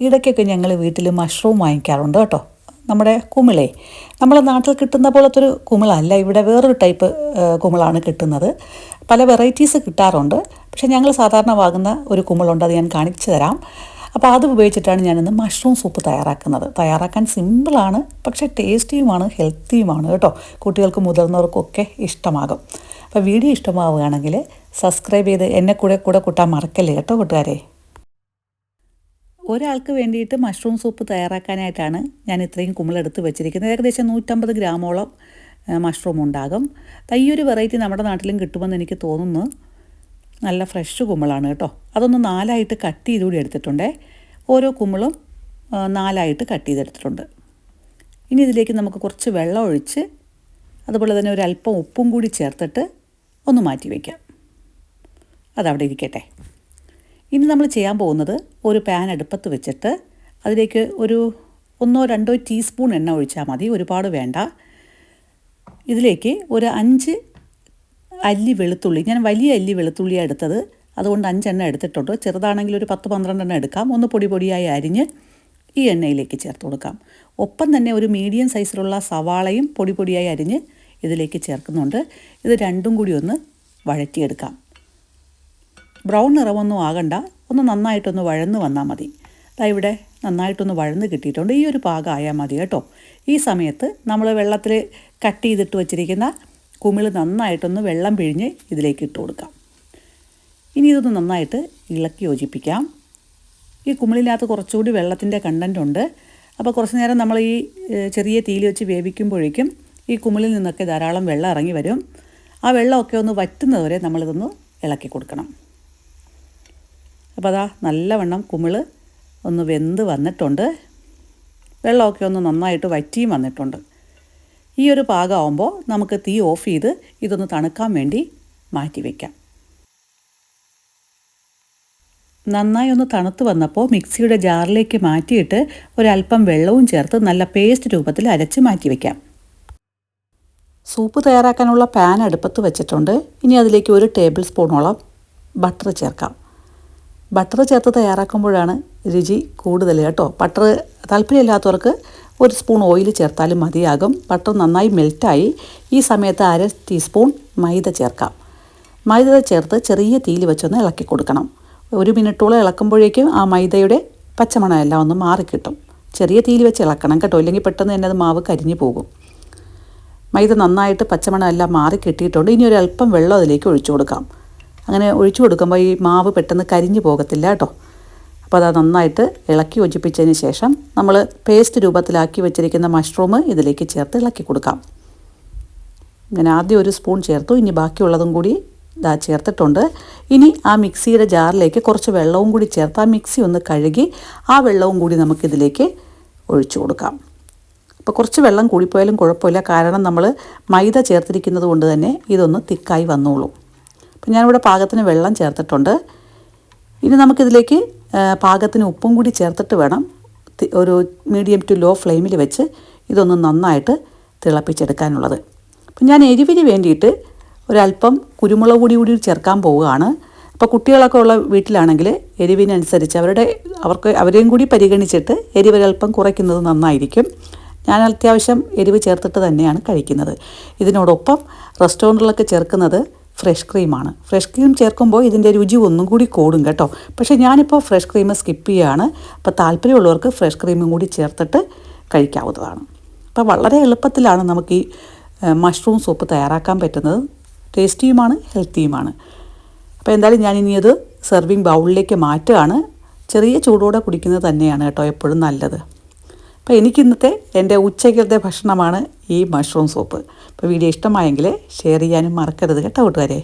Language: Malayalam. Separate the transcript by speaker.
Speaker 1: ഇടയ്ക്കൊക്കെ ഞങ്ങൾ വീട്ടിൽ മഷ്റൂം വാങ്ങിക്കാറുണ്ട് കേട്ടോ. നമ്മുടെ കുമിളേ. നമ്മളെ നാട്ടിൽ കിട്ടുന്ന പോലത്തെ ഒരു കുമിളല്ല ഇവിടെ വേറൊരു ടൈപ്പ് കുമിളാണ് കിട്ടുന്നത്. പല വെറൈറ്റീസ് കിട്ടാറുണ്ട്. പക്ഷേ ഞങ്ങൾ സാധാരണ വാങ്ങുന്ന ഒരു കുമിളുണ്ട് അത് ഞാൻ കാണിച്ചു തരാം. അപ്പോൾ അത് ഉപയോഗിച്ചിട്ടാണ് ഞാനിന്ന് മഷ്റൂം സൂപ്പ് തയ്യാറാക്കുന്നത്. തയ്യാറാക്കാൻ സിമ്പിളാണ് പക്ഷേ ടേസ്റ്റിയുമാണ് ഹെൽത്തിയുമാണ് കേട്ടോ. കുട്ടികൾക്കും മുതിർന്നവർക്കൊക്കെ ഇഷ്ടമാകും. അപ്പോൾ വീഡിയോ ഇഷ്ടമാവുകയാണെങ്കിൽ സബ്സ്ക്രൈബ് ചെയ്ത് എന്നെ കൂടെ കൂടെ കൂട്ടാൻ മറക്കല്ലേ കേട്ടോ കൂട്ടുകാരെ? ഒരാൾക്ക് വേണ്ടിയിട്ട് മഷ്റൂം സൂപ്പ് തയ്യാറാക്കാനായിട്ടാണ് ഞാൻ ഇത്രയും കുമ്പളെടുത്ത് വെച്ചിരിക്കുന്നത്. ഏകദേശം നൂറ്റമ്പത് ഗ്രാമോളം മഷ്റൂം ഉണ്ടാകും. ഈ ഒരു വെറൈറ്റി നമ്മുടെ നാട്ടിലും കിട്ടുമെന്ന് എനിക്ക് തോന്നുന്നു. നല്ല ഫ്രഷ് കുമ്പളാണ് കേട്ടോ. അതൊന്ന് നാലായിട്ട് കട്ട് ചെയ്ത് കൂടി എടുത്തിട്ടുണ്ടേ. ഓരോ കുമ്പളും നാലായിട്ട് കട്ട് ചെയ്തെടുത്തിട്ടുണ്ട്. ഇനി ഇതിലേക്ക് നമുക്ക് കുറച്ച് വെള്ളം ഒഴിച്ച് അതുപോലെ തന്നെ ഒരു അല്പം ഉപ്പും കൂടി ചേർത്തിട്ട് ഒന്ന് മാറ്റി വയ്ക്കാം അതവിടെ ഇരിക്കട്ടെ. ഇനി നമ്മൾ ചെയ്യാൻ പോകുന്നത് ഒരു പാൻ അടുപ്പത്ത് വെച്ചിട്ട് അതിലേക്ക് ഒരു ഒന്നോ രണ്ടോ ടീസ്പൂൺ എണ്ണ ഒഴിച്ചാൽ മതി. ഒരുപാട് വേണ്ട. ഇതിലേക്ക് ഒരു അഞ്ച് അല്ലി വെളുത്തുള്ളി. ഞാൻ വലിയ അല്ലി വെളുത്തുള്ളിയാണ് എടുത്തത്. അതുകൊണ്ട് അഞ്ചെണ്ണ എടുത്തിട്ടുണ്ട്. ചെറുതാണെങ്കിൽ ഒരു പത്ത് എണ്ണ എടുക്കാം. ഒന്ന് പൊടി പൊടിയായി അരിഞ്ഞ് ഈ എണ്ണയിലേക്ക് ചേർത്ത് കൊടുക്കാം. ഒപ്പം തന്നെ ഒരു മീഡിയം സൈസിലുള്ള സവാളയും പൊടി പൊടിയായി അരിഞ്ഞ് ഇതിലേക്ക് ചേർക്കുന്നുണ്ട്. ഇത് രണ്ടും കൂടി ഒന്ന് വഴറ്റിയെടുക്കാം. ബ്രൗൺ നിറമൊന്നും ആകണ്ട. ഒന്ന് നന്നായിട്ടൊന്ന് വഴന്ന് വന്നാൽ മതി. ദാ ഇവിടെ നന്നായിട്ടൊന്ന് വഴന്ന് കിട്ടിയിട്ടുണ്ട്. ഈ ഒരു പാകം ആയാൽ മതി കേട്ടോ. ഈ സമയത്ത് നമ്മൾ വെള്ളത്തിൽ കട്ട് ചെയ്തിട്ട് വച്ചിരിക്കുന്ന കുമിൾ നന്നായിട്ടൊന്ന് വെള്ളം പിഴിഞ്ഞ് ഇതിലേക്ക് ഇട്ട് കൊടുക്കാം. ഇനി ഇതൊന്ന് നന്നായിട്ട് ഇളക്കി യോജിപ്പിക്കാം. ഈ കുമിളിനകത്ത് കുറച്ചുകൂടി വെള്ളത്തിന്റെ കണ്ടന്റ് ഉണ്ട്. അപ്പോൾ കുറച്ച് നേരം നമ്മൾ ഈ ചെറിയ തീയിൽ വെച്ച് വേവിക്കുമ്പോഴേക്കും ഈ കുമിളിൽ നിന്നൊക്കെ ധാരാളം വെള്ളം ഇറങ്ങി വരും. ആ വെള്ളമൊക്കെ ഒന്ന് വറ്റുന്നതുവരെ നമ്മളിതൊന്ന് ഇളക്കി കൊടുക്കണം. അപ്പോൾ അതാ നല്ലവണ്ണം കുമിൾ ഒന്ന് വെന്ത് വന്നിട്ടുണ്ട്. വെള്ളമൊക്കെ ഒന്ന് നന്നായിട്ട് വറ്റിയും വന്നിട്ടുണ്ട്. ഈ ഒരു പാകമാകുമ്പോൾ നമുക്ക് തീ ഓഫ് ചെയ്ത് ഇതൊന്ന് തണുക്കാൻ വേണ്ടി മാറ്റി വയ്ക്കാം നന്നായി ഒന്ന് തണുത്ത് വന്നപ്പോൾ മിക്സിയുടെ ജാറിലേക്ക് മാറ്റിയിട്ട് ഒരല്പം വെള്ളവും ചേർത്ത് നല്ല പേസ്റ്റ് രൂപത്തിൽ അരച്ച് മാറ്റി വയ്ക്കാം സൂപ്പ് തയ്യാറാക്കാനുള്ള പാൻ അടുപ്പത്ത് വെച്ചിട്ടുണ്ട്. ഇനി അതിലേക്ക് ഒരു ടേബിൾ സ്പൂണോളം ബട്ടർ ചേർക്കാം. ബട്ടർ ചേർത്ത് തയ്യാറാക്കുമ്പോഴാണ് രുചി കൂടുതൽ കേട്ടോ. ബട്ടർ താല്പര്യമില്ലാത്തവർക്ക് ഒരു സ്പൂൺ ഓയിൽ ചേർത്താലും മതിയാകും. ബട്ടർ നന്നായി മെൽറ്റായി. ഈ സമയത്ത് അര ടീസ്പൂൺ മൈദ ചേർക്കാം. മൈദ ചേർത്ത് ചെറിയ തീയിൽ വെച്ചൊന്ന് ഇളക്കി കൊടുക്കണം. ഒരു മിനിറ്റോളം ഇളക്കുമ്പോഴേക്കും ആ മൈദയുടെ പച്ചമണമെല്ലാം ഒന്ന് മാറിക്കിട്ടും ചെറിയ തീയിൽ വെച്ച് ഇളക്കണം കേട്ടോ. ഇല്ലെങ്കിൽ പെട്ടെന്ന് തന്നെ അത് മാവ് കരിഞ്ഞു പോകും. മൈദ നന്നായിട്ട് പച്ചമണമെല്ലാം മാറി കിട്ടിയിട്ടുണ്ട്. ഇനി ഒരു അല്പം വെള്ളം അതിലേക്ക് ഒഴിച്ചു കൊടുക്കാം. അങ്ങനെ ഒഴിച്ചു കൊടുക്കുമ്പോൾ ഈ മാവ് പെട്ടെന്ന് കരിഞ്ഞു പോകത്തില്ല കേട്ടോ. അപ്പോൾ അത് നന്നായിട്ട് ഇളക്കി യോജിപ്പിച്ചതിന് ശേഷം നമ്മൾ പേസ്റ്റ് രൂപത്തിലാക്കി വെച്ചിരിക്കുന്ന മഷ്റൂം ഇതിലേക്ക് ചേർത്ത് ഇളക്കി കൊടുക്കാം. ഇങ്ങനെ ആദ്യം ഒരു സ്പൂൺ ചേർത്തു ഇനി ബാക്കിയുള്ളതും കൂടി ഇതാ ചേർത്തിട്ടുണ്ട്. ഇനി ആ മിക്സിയുടെ ജാറിലേക്ക് കുറച്ച് വെള്ളവും കൂടി ചേർത്ത് ആ മിക്സി ഒന്ന് കഴുകി ആ വെള്ളവും കൂടി നമുക്കിതിലേക്ക് ഒഴിച്ചു കൊടുക്കാം. അപ്പോൾ കുറച്ച് വെള്ളം കൂടിപ്പോയാലും കുഴപ്പമില്ല കാരണം നമ്മൾ മൈദ ചേർത്തിരിക്കുന്നത് കൊണ്ട് തന്നെ ഇതൊന്ന് തിക്കായി വന്നോളും. അപ്പം ഞാനിവിടെ പാകത്തിന് വെള്ളം ചേർത്തിട്ടുണ്ട്. ഇനി നമുക്കിതിലേക്ക് പാകത്തിന് ഉപ്പും കൂടി ചേർത്തിട്ട് വേണം. ഒരു മീഡിയം ടു ലോ ഫ്ലെയിമിൽ വെച്ച് ഇതൊന്ന് നന്നായിട്ട് തിളപ്പിച്ചെടുക്കാനുള്ളത്. അപ്പം ഞാൻ എരിവിന് വേണ്ടിയിട്ട് ഒരല്പം കുരുമുളക് പൊടി കൂടി ചേർക്കാൻ പോവുകയാണ്. അപ്പോൾ കുട്ടികളൊക്കെ ഉള്ള വീട്ടിലാണെങ്കിൽ എരിവിനനുസരിച്ച് അവരുടെ അവർക്ക് അവരെയും കൂടി പരിഗണിച്ചിട്ട് എരിവ് ഒരല്പം കുറയ്ക്കുന്നത് നന്നായിരിക്കും. ഞാൻ അത്യാവശ്യം എരിവ് ചേർത്തിട്ട് തന്നെയാണ് കഴിക്കുന്നത്. ഇതിനോടൊപ്പം റെസ്റ്റോറന്റിലൊക്കെ ചേർക്കുന്നത് ഫ്രഷ് ക്രീമാണ്. ഫ്രഷ് ക്രീം ചേർക്കുമ്പോൾ ഇതിന്റെ രുചി ഒന്നും കൂടി കൂടും കേട്ടോ. പക്ഷേ ഞാനിപ്പോൾ ഫ്രഷ് ക്രീം സ്കിപ്പ് ചെയ്യുകയാണ്. അപ്പോൾ താല്പര്യമുള്ളവർക്ക് ഫ്രഷ് ക്രീമും കൂടി ചേർത്തിട്ട് കഴിക്കാവുന്നതാണ്. അപ്പോൾ വളരെ എളുപ്പത്തിലാണ് നമുക്ക് ഈ മഷ്റൂം സൂപ്പ് തയ്യാറാക്കാൻ പറ്റുന്നത്. ടേസ്റ്റിയുമാണ് ഹെൽത്തിയുമാണ്. അപ്പോൾ എന്തായാലും ഞാനിനി അത് സെർവിങ് ബൗളിലേക്ക് മാറ്റുകയാണ്. ചെറിയ ചൂടോടെ കുടിക്കുന്നത് തന്നെയാണ് കേട്ടോ എപ്പോഴും നല്ലത്. അപ്പോൾ എനിക്കിന്നത്തെ എന്റെ ഉച്ചയ്ക്കത്തെ ഭക്ഷണമാണ് ഈ മഷ്റൂം സൂപ്പ്. അപ്പോൾ വീഡിയോ ഇഷ്ടമായെങ്കിൽ ഷെയർ ചെയ്യാനും മറക്കരുത് കേട്ടോ കൂട്ടുകാരെ.